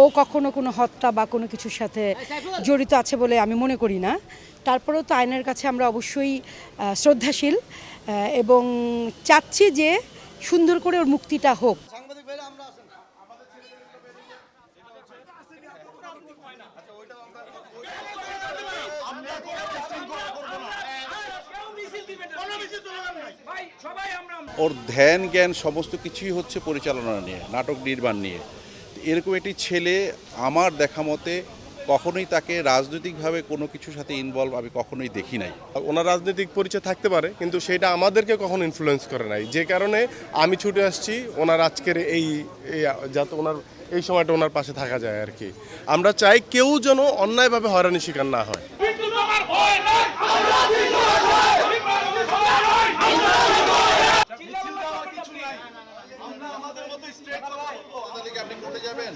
ও কখনো কোনো হত্যা বা কোনো কিছুর সাথে জড়িত আছে বলে আমি মনে করি না। তারপরেও তো আইনের কাছে আমরা অবশ্যই শ্রদ্ধাশীল এবং চাচ্ছি যে সুন্দর করে ওর মুক্তিটা হোক। ওর ধ্যান জ্ঞান সমস্ত কিছুই হচ্ছে পরিচালনা নিয়ে নাটক নির্মাণ নিয়ে। এরকম একটি ছেলে আমার দেখা মতে কখনোই তাকে রাজনৈতিকভাবে কোনো কিছুর সাথে ইনভলভ আমি কখনোই দেখি নাই। ওনার রাজনৈতিক পরিচয় থাকতে পারে কিন্তু সেটা আমাদেরকে কখনো ইনফ্লুয়েন্স করে নাই। যে কারণে আমি ছুটে আসছি ওনার আজকের এই এই- যাতে ওনার এই সময়টা ওনার পাশে থাকা যায় আর কি। আমরা চাই কেউ যেন অন্যায়ভাবে হয়রানির শিকার না হয়। আপনি কোর্টে যাবেন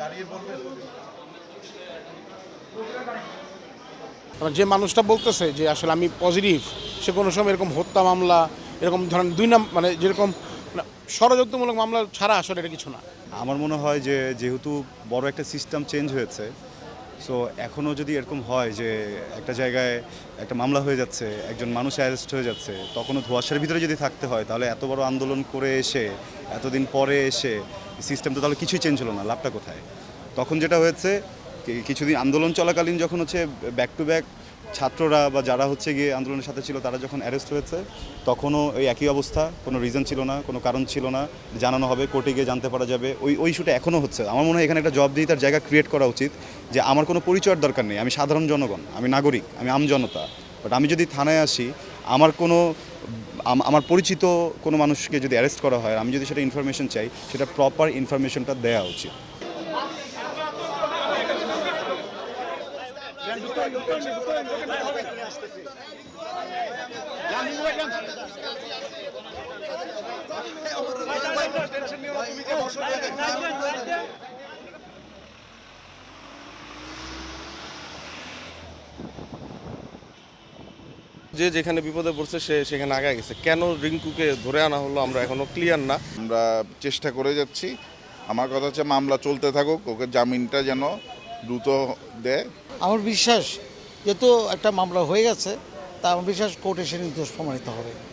দাঁড়িয়ে বলবেন? যে মানুষটা বলতেছে যে আসলে আমি পজিটিভ সে কোনো সময় এরকম হত্যা মামলা এরকম ধরেন দুই নাম মানে যেরকম মানে ষড়যন্ত্রমূলক মামলা ছাড়া আসলে এটা কিছু না। আমার মনে হয় যে যেহেতু বড় একটা সিস্টেম চেঞ্জ হয়েছে সো এখনও যদি এরকম হয় যে একটা জায়গায় একটা মামলা হয়ে যাচ্ছে, একজন মানুষ অ্যারেস্ট হয়ে যাচ্ছে, তখনও ধোয়াশার ভিতরে যদি থাকতে হয়, তাহলে এত বড় আন্দোলন করে এসে, এতদিন পরে এসে সিস্টেম তো তাহলে কিছুই চেঞ্জ হলো না, লাভটা কোথায়? তখন যেটা হয়েছে কিছুদিন আন্দোলন চলাকালীন যখন হচ্ছে ব্যাক টু ব্যাক ছাত্ররা বা যারা হচ্ছে গিয়ে আন্দোলনের সাথে ছিল, তারা যখন অ্যারেস্ট হয়েছে, তখনও ওই একই অবস্থা, কোনো রিজন ছিল না, কোনো কারণ ছিল না, জানানো হবে কোর্টে গিয়ে জানতে পারা যাবে। ওই ওই ইস্যুটা এখনও হচ্ছে। আমার মনে হয় এখানে একটা জব দিয়ে তার জায়গা ক্রিয়েট করা উচিত যে আমার কোনো পরিচয়ের দরকার নেই। আমি সাধারণ জনগণ, আমি নাগরিক, আমি আমজনতা বাট আমি যদি থানায় আসি, আমার কোনো আমার পরিচিত কোনো মানুষকে যদি অ্যারেস্ট করা হয় আমি যদি সেটা ইনফরমেশন চাই, সেটা প্রপার ইনফরমেশনটা দেওয়া উচিত। যে যেখানে বিপদে পড়ছে সে সেখানে আগে গেছে। কেন রিঙ্কুকে ধরে আনা হলো আমরা এখনও ক্লিয়ার না? আমরা চেষ্টা করে যাচ্ছি। আমার কথা হচ্ছে মামলা চলতে থাকুক ওকে জামিনটা যেন দ্রুত দেয়? আমার বিশ্বাস, যেহেতু একটা মামলা হয়ে গেছে, তা আমার বিশ্বাস কোর্টে সে নির্দোষ প্রমাণিত হবে।